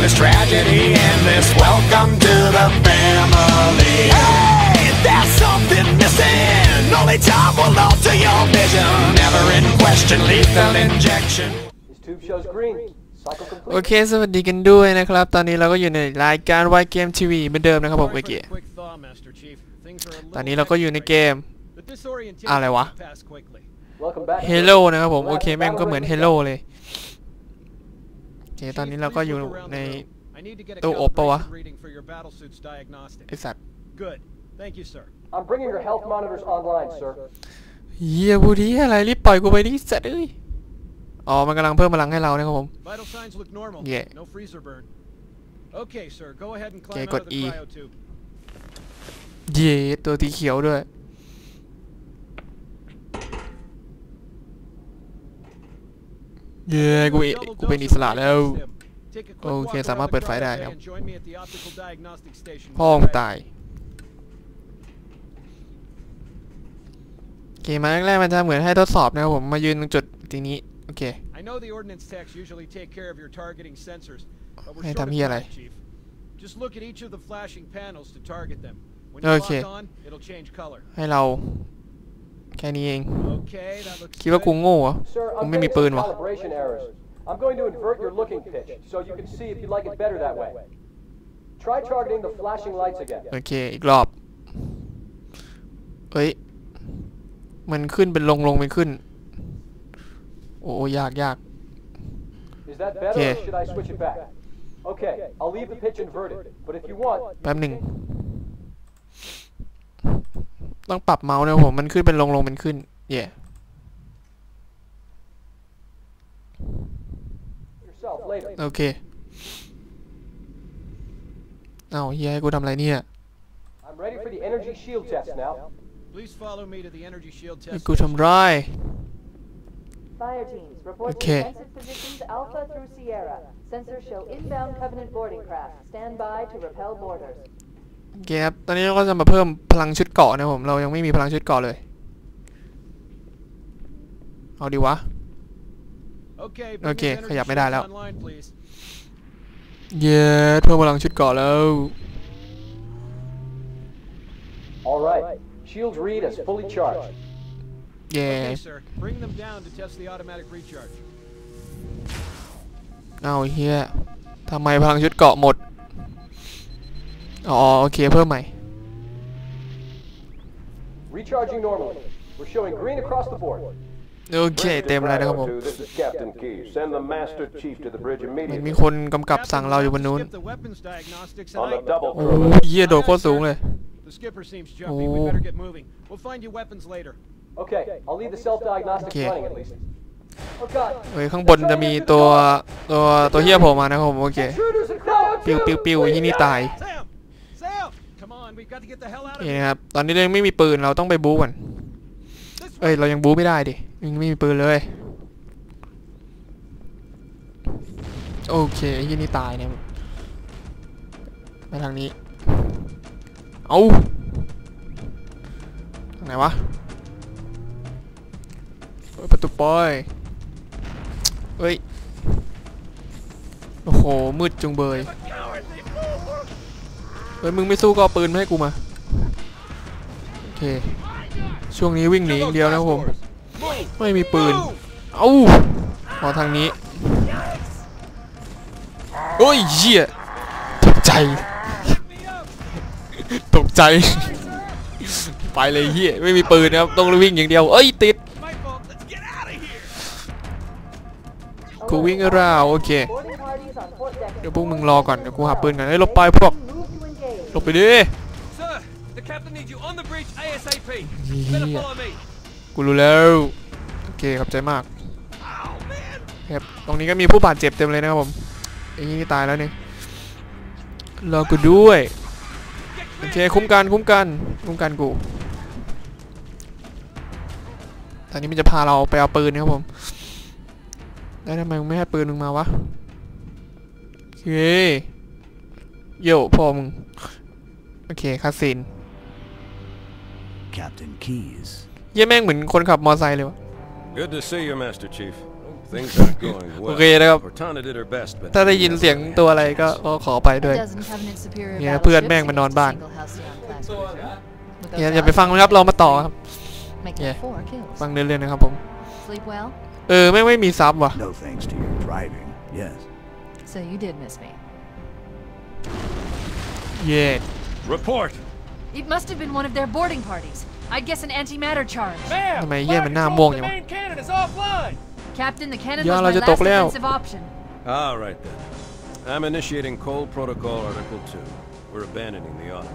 There's tragedy in this. Welcome to the family. Hey, there's something missing. Only time will alter your vision. Never in question, lethal injection. This tube shows green. Cycle โอ complete. เค สวัสดีกันด้วยนะครับ ตอนนี้เราก็อยู่ในรายการ Y Game TV เหมือนเดิมนะครับผมเมื่อกี้ Quick thaw, Master Chief. Things are a little ตอนนี้เราก็อยู่ในเกม The disorientation อะไรวะ will pass quickly. Welcome back. Hello นะครับผม โอเค แม่งก็เหมือน Hello เลยโอ เคตอนนี้เราก็อยู่ Chief, please look around ใน the room. I need to get a ตู้อบปะวะ calibration reading for your battle suit's diagnostic. ไอสัตว์ Good. Thank you, sir. I'm bringing your health monitors online, sir. เฮียบูดีอะไรรีบปล่อยกูไปดิสัตว์เอ้ยอ๋อมันกำลังเพิ่มพลังให้เรานะครับผม Vital signs look normal. Yeah. No freezer burn. Okay, sir. Go ahead and Okay, climb out got of the E. cryo tube. เย่ตัวสีเขียวด้วย เย่กูเอ Double กูเป็น dose อิ of สระแล้ว Microstim. Take a quick โอ walk เค around สามารถ the เปิดไฟ cryo ได้ bay ครับ and join me at the optical diagnostic station พ่อ when มึง you're ตาย ready. โอเคมาแรกๆมันจะเหมือนให้ทดสอบนะครับผมมายืนตรงจุดตรงนี้โอเค I know the ordnance techs usually take care of your targeting sensors, but we're Hey, short of Tam, here, time, like. Chief. Just look at each of the flashing panels to target them. When you Okay. lock on, it'll change color. ให้เรา แค่นี้เอง Okay, that looks คิดว่ากู good. โง่เหรอ Sir, กู I'm ไม่มี getting ปืน some วะ calibration errors. I'm going to invert your looking pitch so you can see if you like it better that way. Try targeting the flashing lights again. โอเค อีกรอบเฮ้ย มันขึ้นเป็นลงลงเป็นขึ้น โอ้ยากยาก Is that better Okay. or should I switch it back? Okay, I'll leave the pitch inverted, but if you want, แป๊บหนึ่ง ต้องปรับเมาส์นะครับผมมันขึ้นเป็นลงลงเป็นขึ้นเย่ yourself later. โอเค เอาเฮียให้กูทำอะไรเนี่ย I'm ready for the energy shield test now. Please follow me to the energy shield ให้ test. กู station. ทำร้าย Fire teams, report Okay. defensive positions Alpha through Sierra. Sensors show inbound Covenant boarding craft. Stand by to repel boarders. โอเคครับ ตอนนี้เราก็จะมาเพิ่มพลังชุดเกราะนะครับผม เรายังไม่มีพลังชุดเกราะเลย เอาดีวะ Okay, bring Okay, these ขยับ energy ไม่ได้ shields แล้ว online, please. เย้เพิ่มพลังชุดเกราะแล้ว All right. Shields read as fully charged. เย้ Okay, sir. Bring them down to test the automatic recharge. เอาเฮียทำไมพลังชุดเกราะหมด อ๋อโอเคเพิ่มใหม่ Recharging normally. We're showing green across the board. โอเค เต็มแล้วนะครับผม This is Captain Key. Send the Master Chief to the bridge เหมือนมี immediately. คนกำกับสั่งเราอยู่บน Captain, นู้น skip the weapons diagnostics On the and I- double โอ้ crew. เฮียโดดโคตรสูงเลย The skipper seems jumpy. Oh. We better get moving. We'll find you weapons later. Okay, I'll leave the self-diagnostics Okay. running at least. Oh God. เฮ้ยข้างบนจะมีตัวตัวตัวเฮียโผล่มานะครับผมโอเค Intruders in crowd ปิ้วปิ้วปิ้วที่นี่ตาย Sam! Sam! เค here. ครับ ตอนนี้เรายังไม่มีปืนเราต้องไปบู๊ก่อน This เอ้ย เรายังบู๊ไม่ได้ดิยังไม่มีปืนเลย โอเคไอ้ที่นี่ตายเนี่ยไปทางนี้ เอาทางไหนวะเปิดประตูปอยเฮ้ย โอ้โห มืดจุงเบย เฮ้ยมึงไม่สู้ก็เอาปืนมาให้กูมา โอเค ช่วงนี้วิ่งหนีอย่างเดียวนะผม ไม่มีปืน เอ้าขอทางนี้โอ้ยเหี้ยตกใจ ตกใจ ไปเลยเหี้ยไม่มีปืนนะครับต้องวิ่งอย่างเดียว เอ้ยติดกูวิ่งราวโอเค เดี๋ยวพวกมึงรอก่อนเดี๋ยวกูหาปืนก่อนเฮ้ยลบไปพวก Move to engage. ห ลบไปดิ Sir, the captain needs you on the bridge ASAP. Yeah. Better follow me. กูรู้แล้ว โอเคขอบใจมากครับตรงนี้ก็มีผู้บาดเจ็บเต็มเลยนะครับผมไอ้นี่ตายแล้วเนี่ยรอกูด้วยโอเคคุ้มกันคุ้มกันคุ้มกันกูตอนนี้มันจะพาเราไปเอาปืนนะครับผมแล้วทำไมมึงไม่ให้ปืนมึงมาวะโอเคโย่พอมึง โอเคคาสิน Captain Keys. เยี่ยแม่งเหมือนคนขับมอไซค์เลยวะ Good to see you, Master Chief. Things aren't going well. โอเคนะครับ Cortana did her best, but ถ้าได้ยินเสียงตัวอะไรก็ก็ขอไปด้วย A dozen Covenant superior เนี่ยเพื่อน battleships แม่งมานอน against a บ้าน single Halcyon class cruiser. With อย่า those อย่าไปฟังนะครับเรามาต่อครับ Make Yeah. that four kills. ฟังเรื่อยๆนะครับผม Sleep well? เออไม่งไม่มีซับว่ะ No thanks to your driving, yes. So you did miss me. เย่ report. It must have been one of their boarding parties. I'd guess an antimatter charge. ทำไมเย่มันหน้าม่วงอย่างวะ main cannon is offline. Captain, the cannon อย่า was เรา my จะ last ตกแล้ว defensive option. All right then. I'm initiating Cold Protocol Article 2. We're abandoning the auto.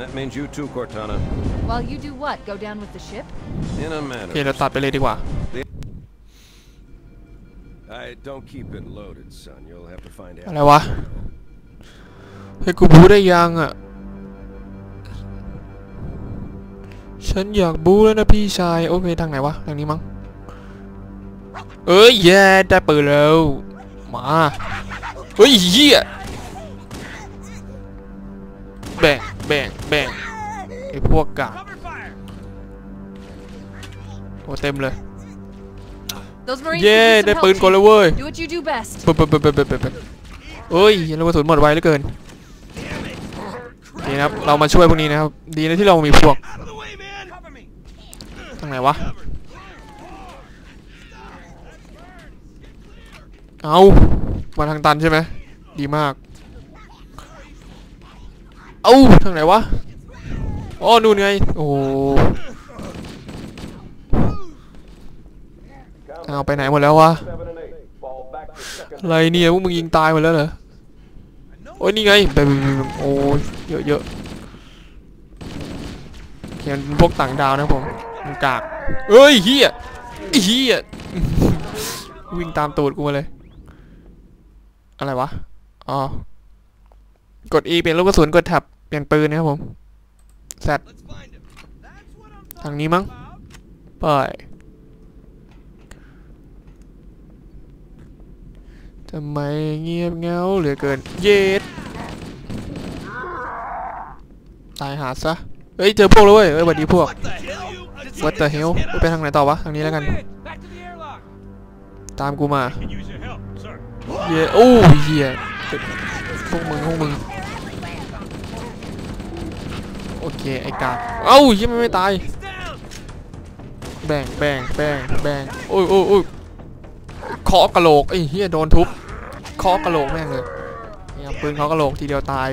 That means you too, Cortana. While you do what? Go down with the ship? In a โอ manner. เคเราตัดไปเลยดีกว่า I don't keep it loaded, son. You'll have to find อะไร out. วะให้กูบูได้ยังอ่ะ ฉันอยากบูแล้วนะพี่ชาย โอเคทางไหนวะ ทางนี้มั้ง เอ้ยแย่ได้ปืนแล้ว มา เฮ้ยเหี้ยแบ่งแบ่งแบ่งไอ้พวกกาก Cover fire. โอ้เต็มเลย Those Marines เย้ could use some ได้ help, ปืน Chief. กลแล้วเว้ย Do what you do best. ปึ๊บปึ๊บปึ๊บปึ๊บปึ๊บปึ๊บเอ้ยยังกระสุนหมดไวเหลือเกินนี่นะครับ เรามาช่วยพวกนี้นะครับ ดีนะที่เรามีพวก Out of the way, man. Cover me. งไหนวะ เอามาทางตันใช่ไหม ดีมาก เอาทางไหนวะอ๋อนู่นไง โอ้โหเอาไปไหนหมดแล้ววะ อะไรเนี่ยพวกมึงยิงตายหมดแล้วเหรอ โอ้ยนี่ไงแบบโอ้ยเยอะเยอะเขียนพวกต่างดาวนะผม มันกากเอ้ยเฮียเฮียวิ่งตามตูดกูมาเลย อะไรวะ อ๋อ กด E เปลี่ยนลูกกระสุน กดแท็บเปลี่ยนปืนนะครับผมแซดทางนี้มั้ง about. ไปทำไมเงียบเงาเหลือเกิน เย็ดตายหาซะ เฮ้ย เจอพวกแล้วเว้ยเอ้ยสวัสดีพวก What the hell? You? Did What the hell ไปทางไหนต่อวะ ทางนี้แล้วกัน Back to the airlock. ตามกูมา Can use your help, sir. เย้โอ้ยเฮียพวกมึงพวกมึง โอเค ไอ้กากเอ้าเหี้ยังไม่ตาย He's down. แบ่งแบ่งแบ่งแบ่งโอ้ยโอ้ยโอ้ยเคาะกะโหลกไอ้เฮียโดนทุบเคาะกะโหลกแม่งเลยเนี่ยปืนเคาะกะโหลกทีเดียวตาย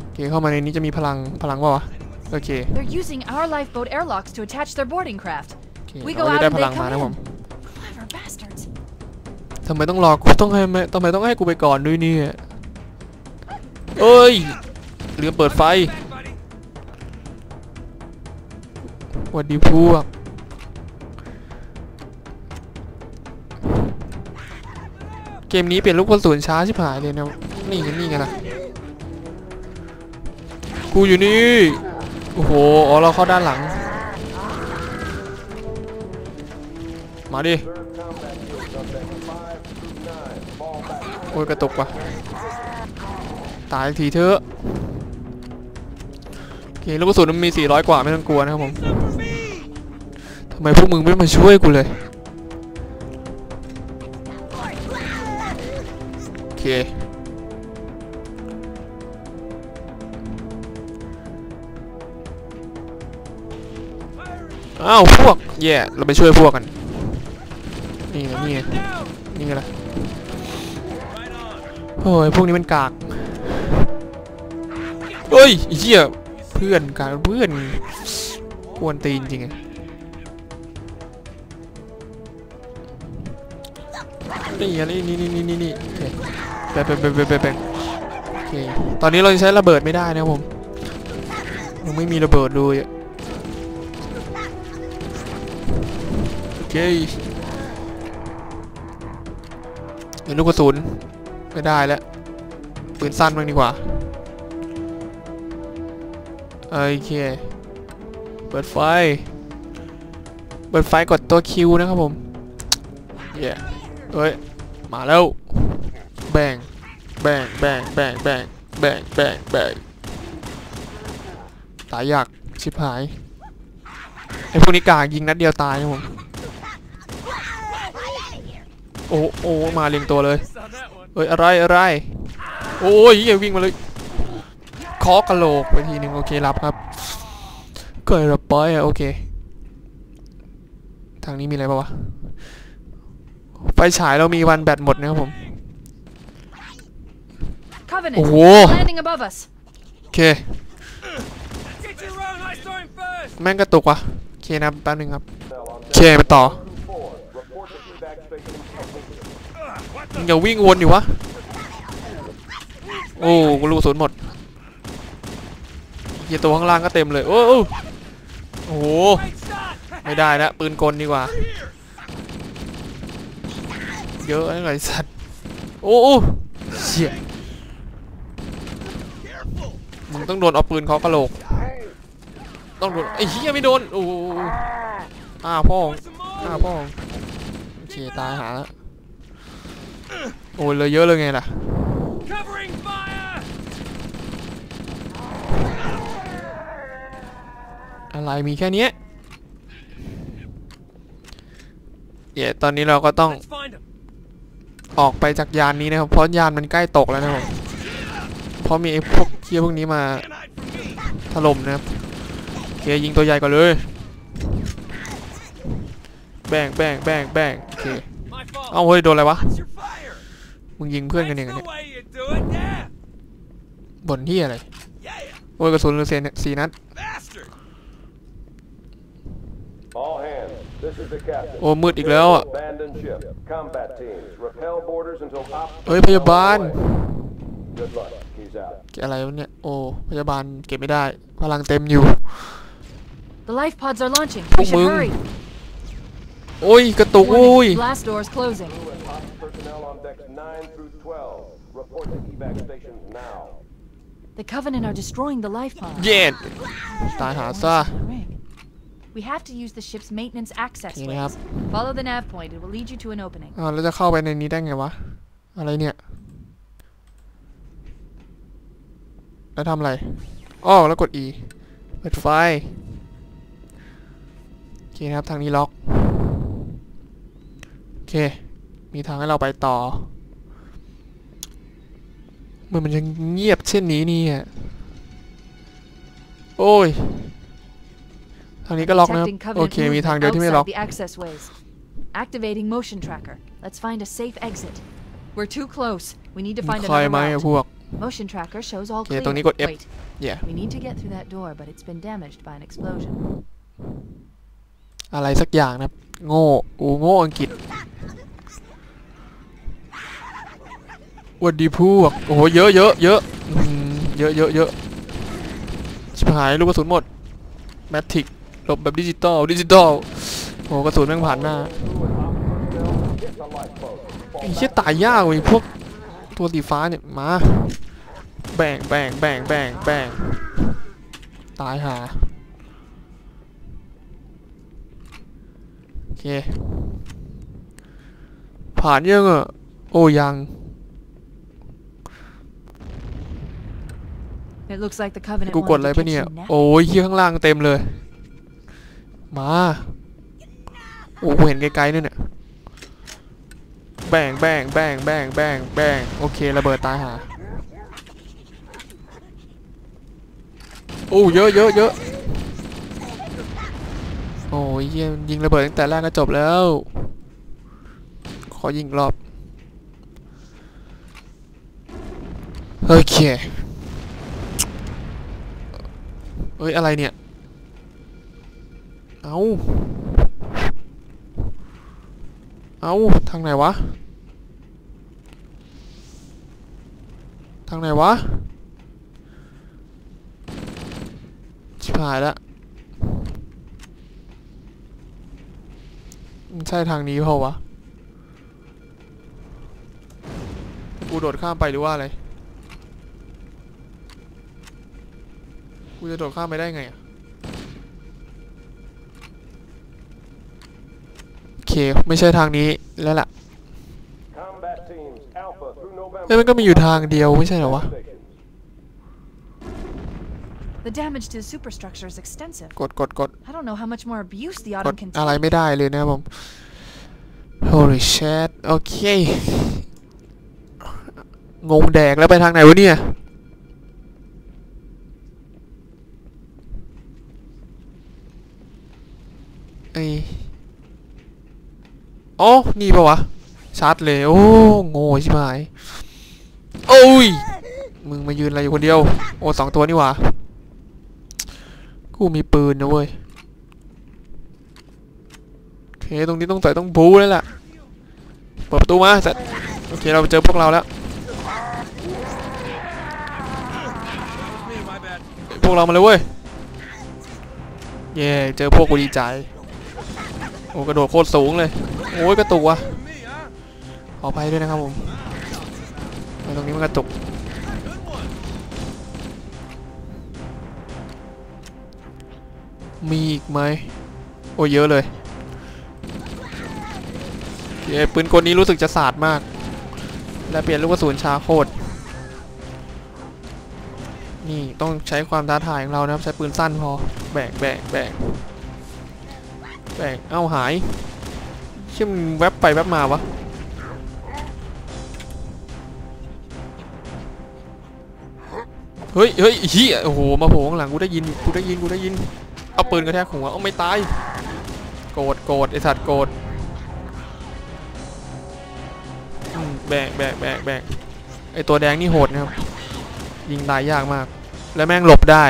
โอเคเข้ามาในนี้จะมีพลังพลังวะวะ โอเค They're using our lifeboat airlocks to attach their boarding craft. โอเค We เรา go จะ out ได้ and พ they ลังมา come นะผม in. Clever bastards. ทำไมต้องรอกูต้องให้ไหมทำไมต้องให้กูไปก่อนด้วยเนี่ยเอ้ยเรือเปิดไฟ Back, buddy. หวัดดีพวก เกมนี้เปลี่ยนลูกกระสุนช้าชิบหายเลยนะ นี่ไงนี่ไงล่ะ กูอยู่นี่ โอ้โห อ๋อ เราเข้าด้านหลัง มาดิ โอ้ย กระตุกว่ะ ตายอีกทีเถอะโอเคลูกกระสุนมันมี 400 กว่าไม่ต้องกลัวนะครับผมทำไมพวกมึงไม่มาช่วยกูเลยโอเค อ้าวพวกแย่เราไปช่วยพวกกัน นี่ไงนี่ไงนี่ไงล่ะ Right on. โอ้ยพวกนี้มันกากเฮ้ยเหี้ยเพื่อนกากเพื่อนกวนตีนจริงไงนี่นี่นี่นี่นี่นี่โอเคแปะแปะแปะแปะแปะแปะโอเคตอนนี้เราใช้ระเบิดไม่ได้นะผมยังไม่มีระเบิดเลยอะ เคเดี๋ยวลูกกระสุนไม่ได้แล้วปืนสั้นบ้างดีกว่าโอเคเปิดไฟเปิดไฟกดตัวคิวนะครับผมเย้เอ้ยมาแล้วแบ่งแบ่งแบ่งแบ่งแบ่งแบ่งแบ่งแบ่งตายยากชิบหายไอพวกนี้กากยิงนัดเดียวตายนะผม โอ้โอ้มาเรียงตัวเลยเอ้ยอะไรอะไรโอ้ยเหี้ยวิ่งมาเลยเคอกระโหลกไปทีหนึ่งโอเครับครับเกิดระปอยอะโอเค ทางนี้มีอะไรปะวะไฟฉายเรามีวันแบตหมดนะครับผม Covenant, Whoa. landing above us. โอเค Get your own, I saw him first! แม่งกระตุกว่ะโอเคนะแป๊บนึงครับโอเคไปต่อ มึง อย่าวิ่งวนอยู่วะ โอ้กูรู้กระสุนหมดเฮียตัวข้างล่างก็เต็มเลย โอ้โอ้โอ้โหไม่ได้นะปืนกลดีกว่า เยอะอ้ไงสัตว์ โอ้โอ้เชี่ยมึงต้องโดนเอาปืนเขากระโหลก ต้องโดนไอ้เหี้ยไม่โดน โอ้อ้าพ่องอ้าพ่อของโอเคตายหาแล้ว โอ้ยเลยเยอะเลยไงล่ะ Covering fire! อะไรมีแค่เนี้ยเดี๋ยวตอนนี้เราก็ต้อง Let's find him! ออกไปจากยานนี้นะครับ เพราะยานมันใกล้ตกแล้วนะครับผมเพราะมีไอ้พวกเคียพวกนี้มาถล่มนะครับโอเคยิงตัวใหญ่ก่อนเลย แบ่งแบ่งแบ่งแบ่งโอเค My fault! เอ้าเฮ้ยโดนอะไรวะ What's your fire? มึงยิงเพื่อนกันเอง That's เหรอ the เนี่ย way you do it, yeah! บ่นที่อะไร Yeah, โอ้ยกระสุนเหลือเศษสี่นัด bastard! All hands, this is the captain. โอ้มืดอีกแล้วอะ Abandoned ship. Combat teams, repel borders until op- เฮ้ยพยาบาล Good luck. He's out. เก็บอะไรวะเนี่ย โอ้พยาบาลเก็บไม่ได้ พลังเต็มอยู่ The life pods are launching. Oh, We should Mừng. hurry. โอ้ย กระตุกโอ้ย Warning, blast doors closing. Personnel on decks 9 through 12. Report to evac stations now. The Covenant are destroying the life pods. เย็ดตายหาซะ Ring. We have to use the ship's maintenance access Yeah. ways. Follow the nav point. It will lead you to an opening. อ่าวแล้วจะเข้าไปในนี้ได้ไงวะ อะไรเนี่ย แล้วทำอะไรอ้อแล้วกด E เปิดไฟ โอเคนะครับ ทางนี้ล็อก โอเค มีทางให้เราไปต่อเมื่อมันจะเงียบเช่นนี้เนี่ยโอ้ยทางนี้ก็ล็อกนะครับ Detecting โอ Covenant เคมีทางเดียวที่ไม่ movement ล็อก outside the access ways. Activating motion tracker. Let's find a safe exit. We're too close. We need to มี find ใคร another ไหมอะ route. พวก Motion tracker shows all โอเค clear. ตรงนี้กด F Wait, yeah we need to get through that door, but it's been damaged by an explosion. อะไรสักอย่างนะครับโง่อูโง่อังกฤษ วัดดีพวก โอ้โห เยอะเยอะเยอะเยอะเยอะเยอะชิบหายลูกกระสุนหมด แมทริกหลบแบบดิจิตอล ดิจิตอล โอ้โหกระสุนแม่งผ่านหน้าไอ้เชี่ยตายยากเว้ยพวกตัวสีฟ้าเนี่ย มา แบ่งแบ่งแบ่งแบ่งแบ่งตายหา โอเค ผ่านยังอะ โอ้ยัง It looks like the Covenant กูกด wanted อะไร to ไป catch เนี่ย you now. โอ้ยเฮียข้างล่างเต็มเลย มา โอ้กูเห็นไกลๆนู่นเนี่ยแบ่งแบ่งแบ่งแบ่งแบ่งแบ่งโอเคระเบิดตายหาโอ้เยอะเยอะเยอะโอ้ยเฮียยิงระเบิดตั้งแต่แรกก็จบแล้ว ขอยิงอีกรอบ โอเค เอ้ย อะไรเนี่ย เอาเอาทางไหนวะ ทางไหนวะ ชิบหายแล้วมันใช่ทางนี้เปล่าวะ กูโดดข้ามไปหรือว่าอะไร กูจะโดดข้ามไปได้ไงอะโอเค ไม่ใช่ทางนี้แล้วล่ะ Combat teams, Alpha through November. เฮ้ยมันก็มีอยู่ทางเดียวไม่ใช่เหรอวะ Stations. The damage to the superstructure is extensive. กดกดกด I don't know how much more abuse the กด Autumn can อะไร take. ไม่ได้เลยนะครับผม holy shit โอเค งงแดกแล้วไปทางไหนวะเนี่ย ไอโอ้นี่ปะวะชัดเลยโอ้โง่ใช่ไหมโอ้ยมึงมายืนอะไรอยู่คนเดียว โอ้สองตัวนี่หว่ากูมีปืนนะเว้ยโอเคตรงนี้ต้องต่อยต้องบูแล้วล่ะเปิดประตูมาเสร็จโอเคเราเจอพวกเราแล้วพวกเรามาเลยเว้ยเย่เจอพวกกูดีใจ โอ้กระโดดโคตรสูงเลย โอ้ยกระตุกว่ะขออภัยด้วยนะครับผมตรงนี้มันกระตุกมีอีกไหมโอ้เยอะเลยเย้ปืนกลนี้รู้สึกจะสาดมาก และเปลี่ยนลูกกระสุนช้าโคตรนี่ต้องใช้ความท้าทายของเรานะครับ ใช้ปืนสั้นพอ แบกแบกแบก แบกเอาหายเชื่อมแวบไปแวบมาวะเฮ้ยเฮ้ยเฮียโอ้โห มาโผล่ข้างหลังกูได้ยิน กูได้ยิน กูได้ยิน เอาปืนกระแทกหัวเอาไม่ตาย โกรธ โกรธ ไอสัตว์โกรธแบกแบกแบกแบกไอตัวแดงนี่โหดนะครับ ยิงตายยากมาก แล้วแม่งหลบได้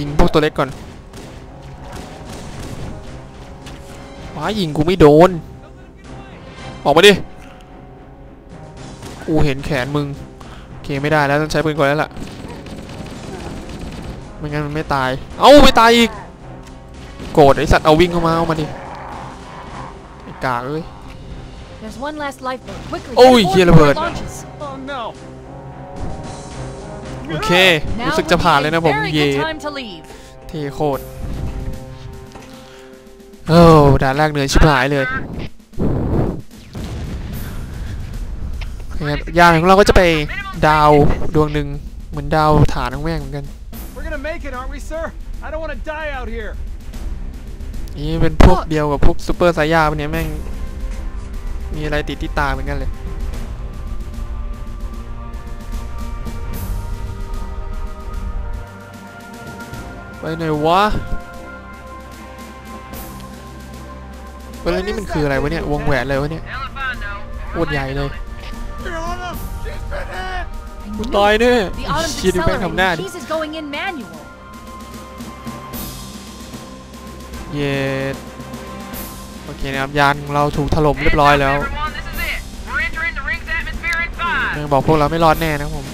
ยิงพวกตัวเล็กก่อนว้ายิงกูไม่โดน ออกมาดิ กูเห็นแขนมึงโอเคไม่ได้แล้วต้องใช้ปืนก่อนแล้วล่ะ ไม่งั้นมันไม่ตาย เอ้าไม่ตายอีก โกรธไอสัตว์เอาวิ่งเข้ามาเอามาดิไอ้กากเอ้ย There's one last lifeboat. Quickly, Oh, get aboard yeah, before it โอเค Now รู้สึก would จะ be ผ่าน a เลยนะผม very เย่ good time to leave. เทโคตรโอ้ด่านแรกเหนื่อยชิบหายเลยนะครับยานของเราก็จะไปดาวดวงหนึ่งเหมือนดาวฐานของแม่งเหมือนกัน We're gonna make it, aren't we, sir? I don't want to die out here. นี่เป็นพวกเดียวกับพวกซูเปอร์ไซย่าพวกเนี้ยแม่ง มีอะไรติดที่ตาเหมือนกันเลย ไปไหนวะเวลานี้มันคืออะไรวะเนี่ย วงแหวนเลยวะเนี่ยโคตรใหญ่เลยกูตาย it. แน่ The autumn's เชีดูแม่งทำหน้าดิเย็ดโอเคนะครับยานเราถูกถล่มเรียบร้อยแล้ว Everyone, this is it. We're entering the ring's atmosphere in five. ยังบอกพวกเราไม่รอดแน่นะผม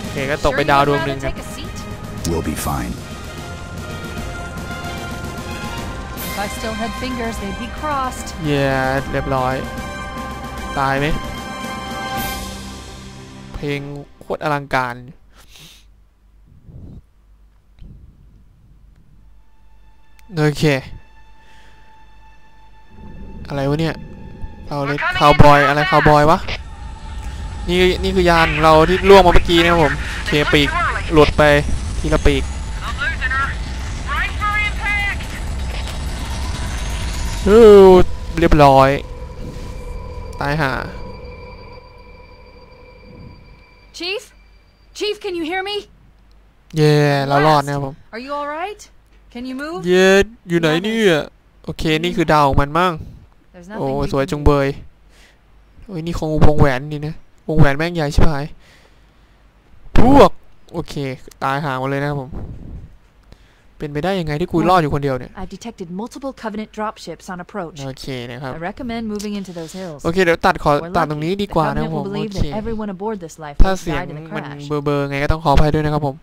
โอเคก็ตกไปดาวดวงหนึ่งครับ We'll be fine. If I still had fingers, they'd be crossed. เย้เรียบร้อย ตายไหม เพลงโคตรอลังการ โอเค อะไรวะเนี่ย เราเล็กคาวบอย อะไรคาวบอยวะ นี่ นี่คือยานของเราที่ล่วงมาเมื่อกี้นะครับผม เคปีกหลุดไป ทีละปีก I'm losing her. Right for impact. ฮู้เรียบร้อย ตายห่า Chief? Chief, can you hear me? เย่เรารอดนะครับผม Are you all right? Can you move? เย่อยู่ไหนเนี่ย โอเค นี่คือดาวของมันมั่ง There's โอ้ nothing. we สวย can จุง do. เบยโอ้ยนี่คงวงแหวนนี่นะ วงแหวนแม่งใหญ่ชิบหายพวก โอเค ตายห่างหมดเลยนะครับผม เป็นไปได้ยังไงที่กูรอดอยู่คนเดียวเนี่ย I've detected multiple Covenant dropships on approach. โอเคนะครับ I recommend moving into those hills. โอเคเดี๋ยวตัดขอ We're ตัดตรง lucky. นี้ดี The กว่านะ Covenant ผ will มโอ believe เค that everyone aboard this ถ้า lifeboat เสียง died in the มัน crash. เบอร์เบอร์ไงก็ต้องขออภัยด้วยนะครับผม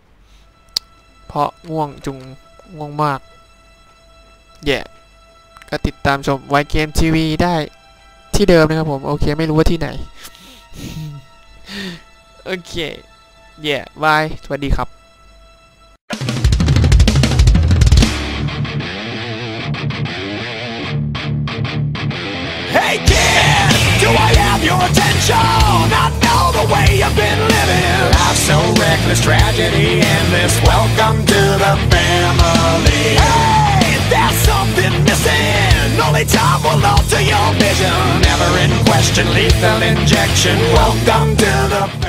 เพราะง่วงจุงง่วงมาก แย่ก็ติดตามชมไวเกมทีวีได้ที่เดิมนะครับผม โอเคไม่รู้ว่าที่ไหน โอเค Yeah. สวัสดีครับเฮ้ย kid do I have your attention I know the way you've been living so reckless tragedy endless welcome to the family hey there's something missing Only time will alter your vision. Never in question, lethal injection. Welcome to the.